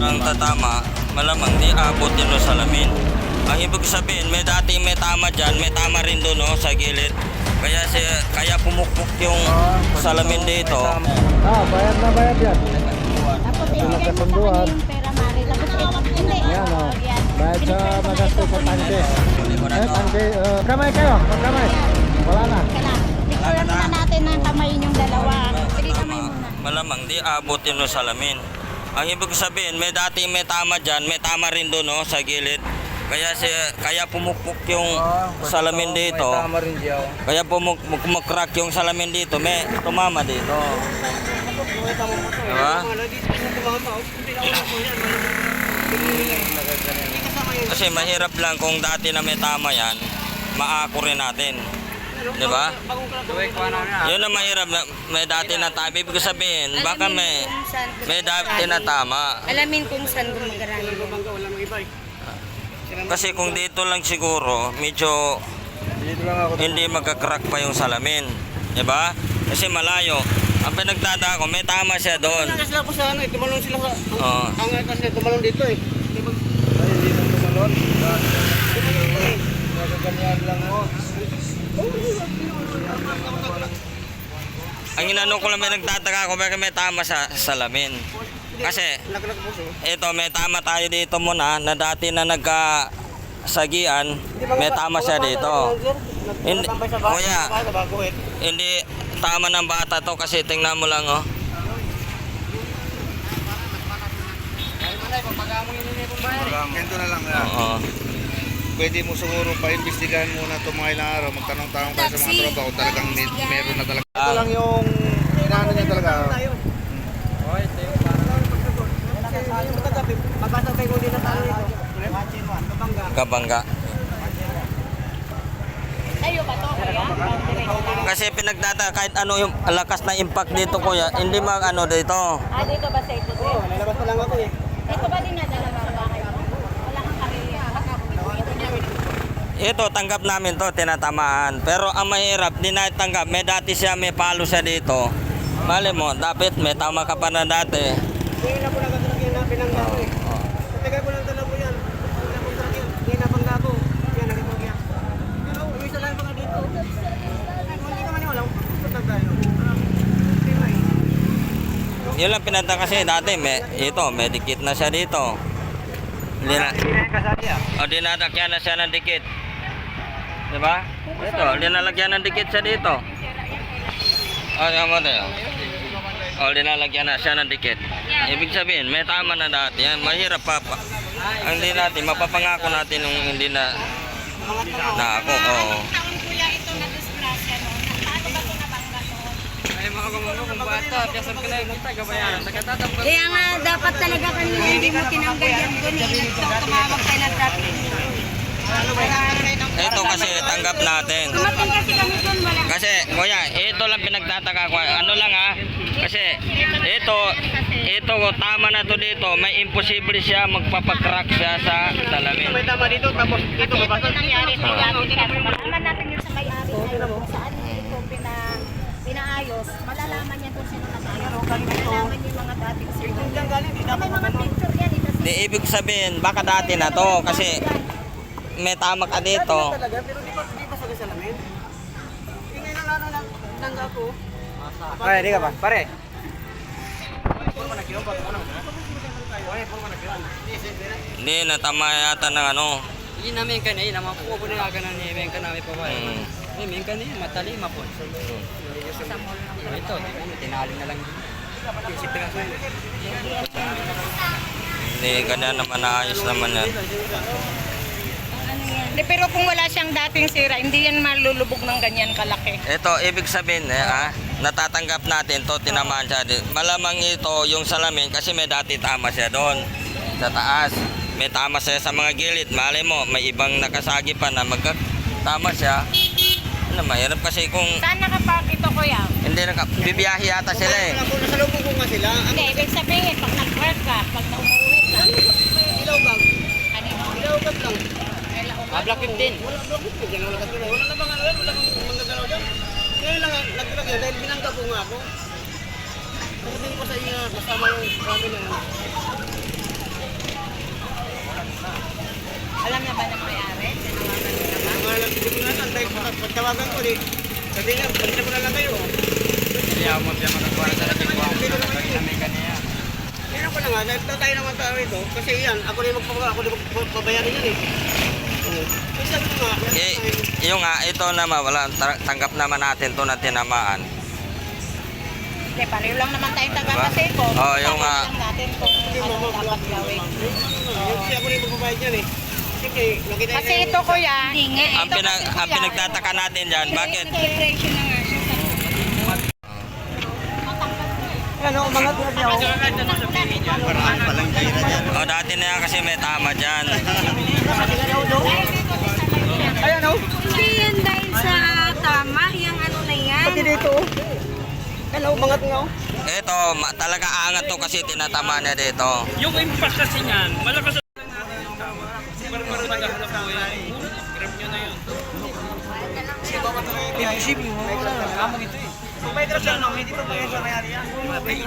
Ang tatama, malamang di abot din no salamin. Ang ibig sabihin, may dati may tama dyan, may tama rin doon no, sa gilid. Kaya si, kaya pumukpok yung salamin dito. Ah, bayad na bayad yan. Tapos ibigay mo sa kanya yung pera, Mari. Tapos hindi. Yan o. Oh. Bayad sa magasto sa tangke. Na Eh, tangke. Uh, kamay kayo. Kamay. Wala na. Ka na. Muna natin ng kamay yung dalawa. Sige, kamay muna. Malamang di abot no salamin. Ang ibig sabihin, may dati may tama dyan, may tama rin doon no, sa gilid. Kaya si, kaya pumukpok yung salamin dito. Tama rin diyaw. Kaya pumuk kumakrak yung salamin dito, may tumama dito. Diba? Kasi mahirap lang kung dati na may tama yan, maako rin natin. Di ba? Na na. Yun ang mahirap na may dati na tama. Ibig ko sabihin, baka may, may dati na tama. Alamin kung saan gumagarani. Kasi kung dito lang siguro, medyo Dito lang ako. hindi magkakrack pa yung salamin. Di ba? Kasi malayo. Ang pinagdada ko, may tama siya doon. Kasi sila po sa ano eh, tumalong sila sa... Oo. Ang kasi tumalong dito eh. Ay, hindi nang tumalon. Nagaganyan lang mo. Ang inano ko lang may nagtataka ko, bakit may tama sa salamin. Kasi, ito, may tama tayo dito muna, na dati na nagka sagian, may tama siya dito. Hindi, kuya, hindi tama ng bata to kasi tingnan mo lang oh. Ganito na lang. Oo. Pwede mo siguro pa-imbestigahan muna itong mga ilang araw. Magtanong-tanong tayo sa mga tropa kung talagang meron na talaga. Ah. Ito lang yung inaano niya talaga. Mabasa kayo din na tayo dito. Kabangga. Tayo ba to, kuya? Kasi pinagdata kahit ano yung lakas na impact dito kuya, hindi mag ano dito. Ah, dito ba sa ito? Oh, lalabas pa lang ako eh. Ito ba dinadala ba ang bahay mo? Wala kang. Ito niya. Ito tanggap namin to tinatamaan. Pero ang mahirap, di na tanggap. May dati siya, may palo siya dito. Mali mo, dapat may tama ka pa na dati. Hindi na po nagkakaroon yan na pinangga ko eh. Tagal po lang dala po yan. Wala pong truck yan. Hindi na pangga ko. Yan, nagkakaroon yan. Pero, umisa lang pa nga dito. Hindi naman yung walang pagkagay. Hindi na eh. Yun lang pinanta kasi dati, may, ito, may dikit na siya dito. Hindi na, o dinadakyan na siya ng dikit. Di ba? Ito, dinalagyan ng dikit siya dito. O, oh, mo tayo. O, dinalagyan na siya ng dikit. Ibig sabihin, may tama na dati. Yan, mahirap pa. Ang hindi natin, mapapangako natin nung hindi na na ako. Oo. Taon kuya ito na disgrasya no? Paano ba ito nabangga noon? Ay mga kamulo, kung bata, piyasan ka na yung tagabayaran. Nagkatatampan. Kaya nga, dapat talaga kanina hindi mo tinanggal yan doon eh. Tumawag tayo ng traffic. Ito kasi tanggap natin. Dumating kasi kami doon, wala. Kasi, kuya, ito lang pinagtataka ko. Ano lang ha? Kasi, ito, ito, tama na to dito. May imposible siya magpapakrack siya sa salamin. May tama dito, tapos dito Ito mabasa. nangyari sa gamit kasi malaman natin yun sa may-ari saan ito pinaayos, malalaman niya kung sino nag-ayos. Malalaman niya yung mga dating sino. May mga picture yan. Ito Di ibig sabihin, baka dati na to. Kasi, may tama ka dito. talaga, pero di pa di pa sa salamin. Tingnan na ano lang tangga ko. Ay, di ka pa. Pare. Hindi, natama yata ng ano. Ini ka na ka na ni ka namin pa ba. Mm. Ni men ka ni matali mapon. Ito, tinali na lang. Hindi, ganyan naman naayos naman yan. Hindi, pero kung wala siyang dating sira, hindi yan malulubog ng ganyan kalaki. Ito, ibig sabihin, eh, ah, natatanggap natin to tinamaan siya. Malamang ito yung salamin kasi may dati tama siya doon sa taas. May tama siya sa mga gilid. Malay mo, may ibang nakasagi pa na magkatama siya. Ano, mahirap kasi kung Saan nakapark ito, kuya? hindi naka, bibiyahe yata sila eh. Ko, nasa loob ko nga sila. Hindi, ibig sabihin, pag nag-work ka, pag nauuwi ka, ilaw bag. ano yun? Ilaw bag lang. Ah, Black 15. Wala na bang ano, wala bang manggagalaw dyan. Ngayon lang, dahil binangga nga ako. Sabihin ko sa inyo, kasama yung kami na alam na ba ng may-ari? Tinawagan mo na ba? Alam, hindi ko na lang. Dahil pagtawagan ko rin. Sabi nga, pagtawagan mo na lang kayo. Hindi ako mo siya magkakuha sa ating buwang kami kaniya. Meron ko na nga, dahil tayo naman tayo ito. Kasi yan, ako rin magpapabayaran ako rin magpapabayaran yan eh. Kasi sabi nga, eh, yung nga, ito naman, wala, tanggap naman natin to na tinamaan. Hindi, pareho lang naman tayong taga diba? kasi po. Oh, yung nga. Natin kung ano dapat gawin. Kasi ako rin magbabayad yan eh. Kasi ito kuya, Ang, pinag, ang pinagtataka natin dyan, bakit? Ano, umangat na siya ako. O, Oh, dati na yan kasi may tama dyan. Ayan oh, Hindi yan dahil sa tama, yung ano na yan. pati dito oh. Ayan oh, umangat nga oh. Ito, ma- talaga aangat to kasi tinatama niya dito. Yung impact kasi niyan, malakas Imposible mo. Amo ito eh. Kung may grasya no, hindi pa bayad sa mayari yan.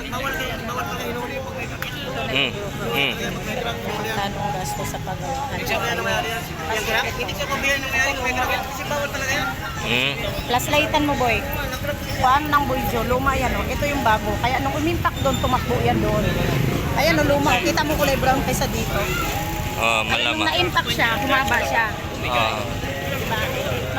Bawal kayo, bawal pa kayo nuli pag may grasya. Mm. Mm. Tanong gasto sa paggawa. Hindi siya bayad ng mayari yan. Hindi siya mayari kung may grasya. Kasi bawal talaga yan. Mm. Plus lightan mo boy. Kuhaan ng Buljo, luma yan oh. Ito yung bago. Kaya nung umintak doon, tumakbo yan doon. Ayan oh, luma. Kita mo kulay brown kaysa dito. Oh, Kaya nung malama. na-impact siya, humaba siya. Oh. Diba?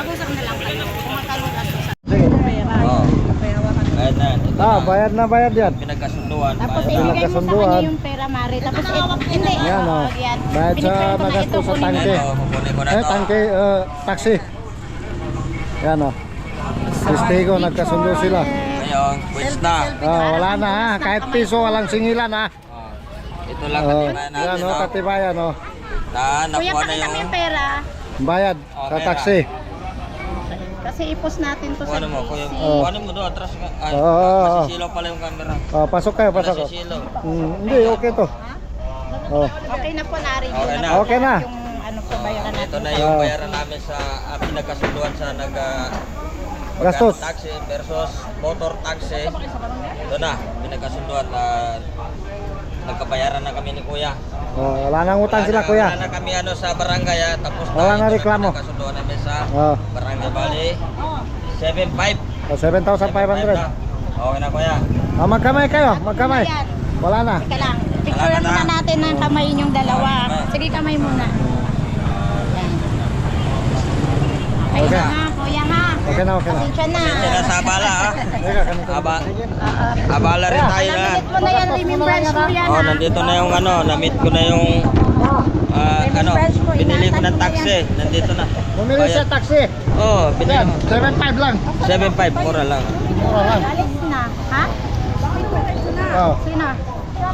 Mag-usap na lang kayo. Sa Sige. pera. Oh. Pera wakan. Ayun na. Ito Ah, na. bayad na bayad yan. Pinagkasunduan. Tapos bayad na. ibigay mo sa kanya yung pera, Mari. Tapos hindi. Yan, oo, oh. yan. Bayad sa Pinipray ko na magastos ito, sa kunin mo. tangke. Ito, kukunin ko na Eh, to. tangke, uh, taxi. Yan o. Testigo, nagkasundo sila. Ngayon, quiz na. Ah, wala na ha. Kahit piso, walang singilan ha. Oh. Ito lang Oh, katibayan natin. yan o, no? katibayan o. Na, Kuya, nakuha na pakita mo yung... pera. Bayad Oh, sa taxi. Kasi ipos natin to sa Kuhanin mo, kuya. GC. Oh. Kuhanin mo doon, atras ka. Ay, Oo, oo, oo. masisilaw pala yung camera. Oh, pasok kayo, pasok. Masisilaw. Hmm, hindi, okay to. Oh. Okay na po, na-review Okay na. po Okay na. Yung ano po, bayaran natin. Ito na yung Ah. bayaran namin sa uh, pinagkasunduan sa nag uh, Gastos. taxi versus motor taxi. Ito na, pinagkasunduan uh, nagkabayaran na kami ni Kuya. Oh, wala nang utang Wala sila na- kuya. Wala na kami ano sa barangay ah, tapos Wala na reklamo. Pinagkasunduan namin sa Oh, barangay Bali. 7.5. oh 7,500. Okay na Kuya. Oh, magkamay kayo, magkamay. Wala na. Teka lang. Picturean muna natin ng kamay yung dalawa. Sige, kamay muna. Ayun Okay. na ha. Okay na, okay na. Pasensya na. Pasensya na sa abala ah. Teka, ganito. Aba, Oo. abala rin tayo na. Alam mo na yan, remembrance mo yan Oh, ha. nandito na yung ano, na-meet ko na yung ah, ano, binili ko ng taxi. Nandito na. Bumili siya taxi. Oh, binili ko. 7,500 lang. 7.5, mura lang. Mura lang. Alis na. Ha? Oh, Sino?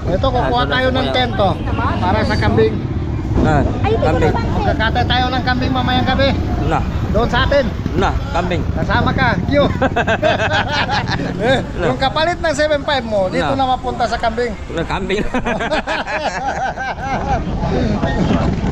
ito kukuha tayo ng tento para sa kambing. Ay, ko kambing. napansin. Magkakatay tayo ng kambing mamayang gabi. Na, Doon sa atin. na, kambing. Kasama ka, Q. eh, yung kapalit ng 7.5 mo, dito Na. na mapunta sa kambing. Na, kambing.